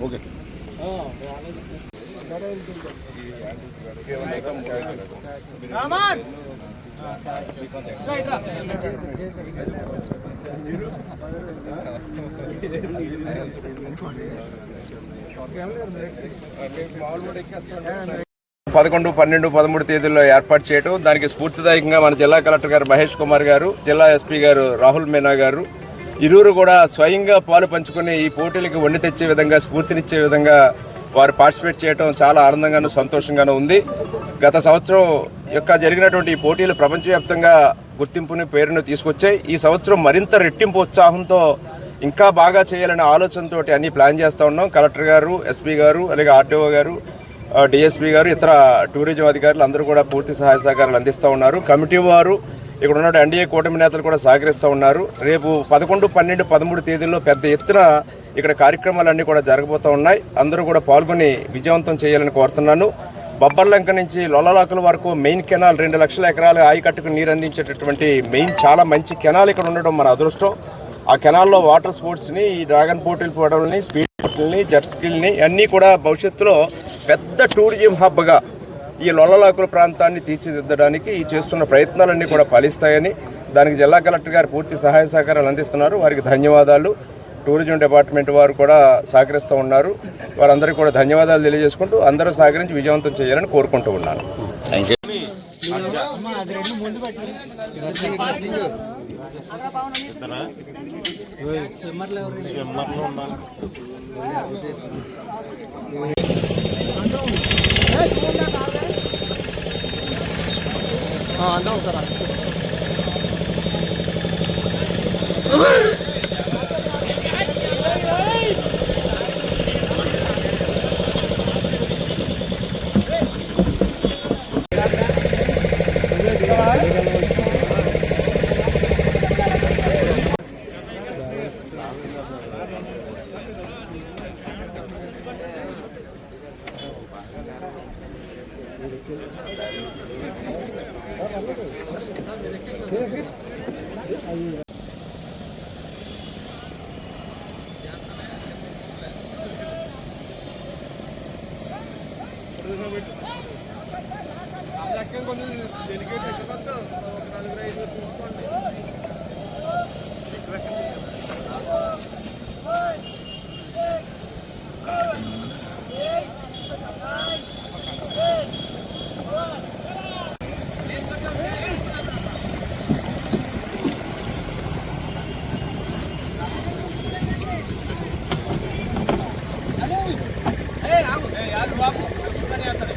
Okay Raman పదకొండు పన్నెండు పదమూడు తేదీల్లో ఏర్పాటు చేయడం దానికి స్ఫూర్తిదాయకంగా మన జిల్లా కలెక్టర్ గారు మహేష్ కుమార్ గారు జిల్లా ఎస్పీ గారు రాహుల్ మీనా గారు ఇరువురు కూడా స్వయంగా పాలు పంచుకుని ఈ పోటీలకు వండి తెచ్చే విధంగా స్ఫూర్తినిచ్చే విధంగా వారు పార్టిసిపేట్ చేయడం చాలా ఆనందంగాను సంతోషంగాను ఉంది. గత సంవత్సరం యొక్క జరిగినటువంటి ఈ పోటీలు ప్రపంచవ్యాప్తంగా గుర్తింపుని పేరును తీసుకొచ్చాయి. ఈ సంవత్సరం మరింత రెట్టింపు ఉత్సాహంతో ఇంకా బాగా చేయాలనే ఆలోచనతో అన్ని ప్లాన్ చేస్తూ ఉన్నాం. కలెక్టర్ గారు ఎస్పీ గారు అలాగే ఆర్డీఓ గారు డిఎస్పీ గారు ఇతర టూరిజం అధికారులు అందరూ కూడా పూర్తి సహాయ సహకారాలు అందిస్తూ ఉన్నారు. కమిటీ వారు ఇక్కడ ఉన్న ఎన్డీఏ కూటమి నేతలు కూడా సహకరిస్తూ ఉన్నారు. రేపు పదకొండు పన్నెండు పదమూడు తేదీల్లో పెద్ద ఎత్తున ఇక్కడ కార్యక్రమాలన్నీ కూడా జరగబోతూ ఉన్నాయి. అందరూ కూడా పాల్గొని విజయవంతం చేయాలని కోరుతున్నాను. బొబ్బర్లంక నుంచి లొల్లలాకుల వరకు మెయిన్ కెనాల్ రెండు లక్షల ఎకరాలు ఆయకట్టుకు నీరు అందించేటటువంటి మెయిన్ చాలా మంచి కెనాల్ ఇక్కడ ఉండడం మన అదృష్టం. ఆ కెనాల్లో వాటర్ స్పోర్ట్స్ని ఈ డ్రాగన్ పోటీలు పోవడంని స్పీడ్ బోట్లని జెట్ స్కిల్ని అన్నీ కూడా భవిష్యత్తులో పెద్ద టూరిజం హబ్గా ఈ లొల్లలాకుల ప్రాంతాన్ని తీర్చిదిద్దడానికి ఈ చేస్తున్న ప్రయత్నాలన్నీ కూడా ఫలిస్తాయని దానికి జిల్లా కలెక్టర్ గారు పూర్తి సహాయ సహకారాలు అందిస్తున్నారు. వారికి ధన్యవాదాలు. టూరిజం డిపార్ట్మెంట్ వారు కూడా సహకరిస్తూ ఉన్నారు. వారందరికీ కూడా ధన్యవాదాలు తెలియజేసుకుంటూ అందరూ సహకరించి విజయవంతం చేయాలని కోరుకుంటూ ఉన్నాను. అన్న ఉంటారా? కొంచెం డెలికేట్ ఎక్కువ ఒక నలుగురు ఐదు చూసుకోండి నాలుగు బాబు అతని.